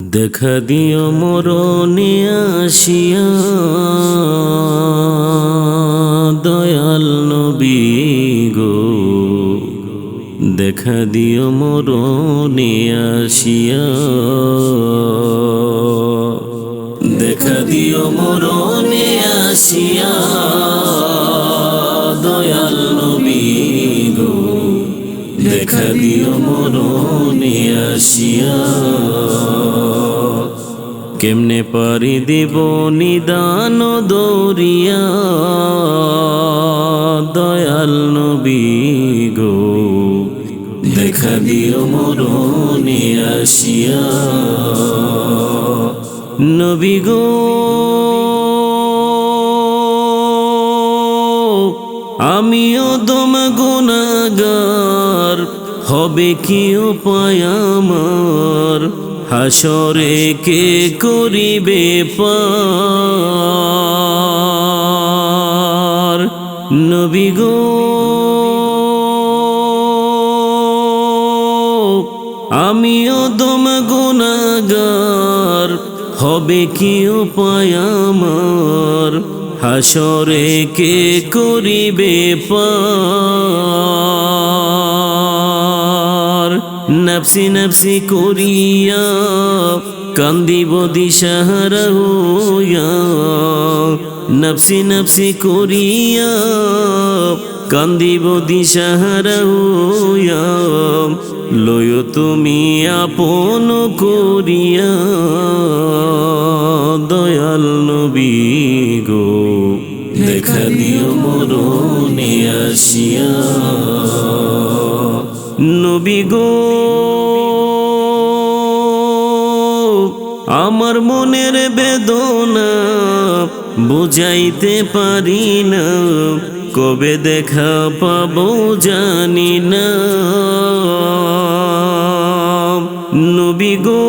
দেখা দিও মরণে আসিয়া, দয়াল নবী গো। দেখা দিও মরণে আসিয়া, দেখা দিও মরণে আসিয়া, দয়াল নবী গো। দেখা দিও মরণে আসিয়া। কেমনে পারি দিব নিদান দরিয়া? দয়াল নবী গো, দেখা দিও মরণে আসিয়া। নবী গো, আমিও দম গুনাগার, হবে কি উপায় আমার? হাসরে কে করিবে পার? নবী গো, আমিও দম গুনাগার, হবে কি উপায় আমার? হাসরে কে করিবে পার? নফসি নফসি করিয়া কান্দিব দিশাহারা হইয়া। নফসি নফসি করিয়া কান্দিব দিশাহারা হইয়া। লয় তুমি আপন করিয়া। দয়াল নবী গো, দেখা দিও মরণে আসিয়া। নবী গো, আমার মনের বেদনা বুঝাইতে পারি না, কবে দেখা পাব জানি না। নবী গো,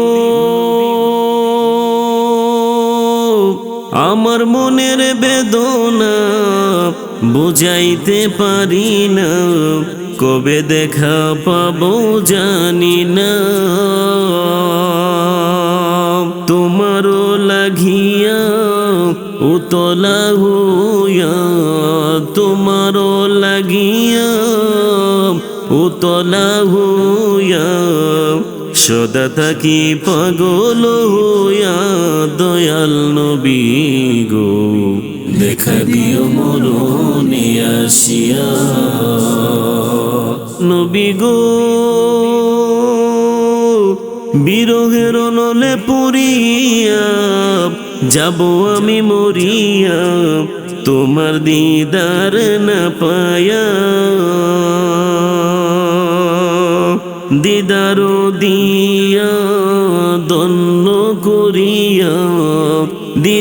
আমার মনের বেদনা বুঝাইতে পারি না কবে দেখা পাবো জানি না। তোমারও লাগিয়া উতলা হইয়া, তোমারও লাগিয়া উতলা হইয়া, সদা থাকি পাগল হইয়া দয়াল নবী গো। দেখা দিও মরণে আসিয়া। নবী গো বিরহের নলে পুরিয়া, যাব আমি মরিয়া, তোমার দিদার না পায়া। দিদার দিয়া দন্ন করিয়া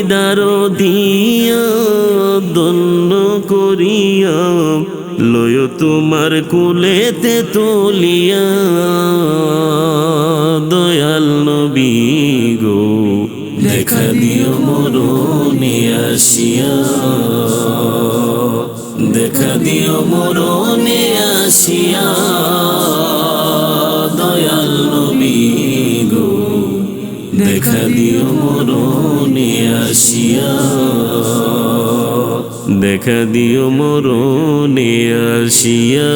দিদার দিয়া করিয়া, লয় তোমার কুলেতে তুলিয়া, দয়াল নবী গো, দেখা দিও মরণে আসিয়া। দেখা দিও মরণে আসিয়া। দেখা দিও মরণে আসিয়া দেখা দিও মরণে আসিয়া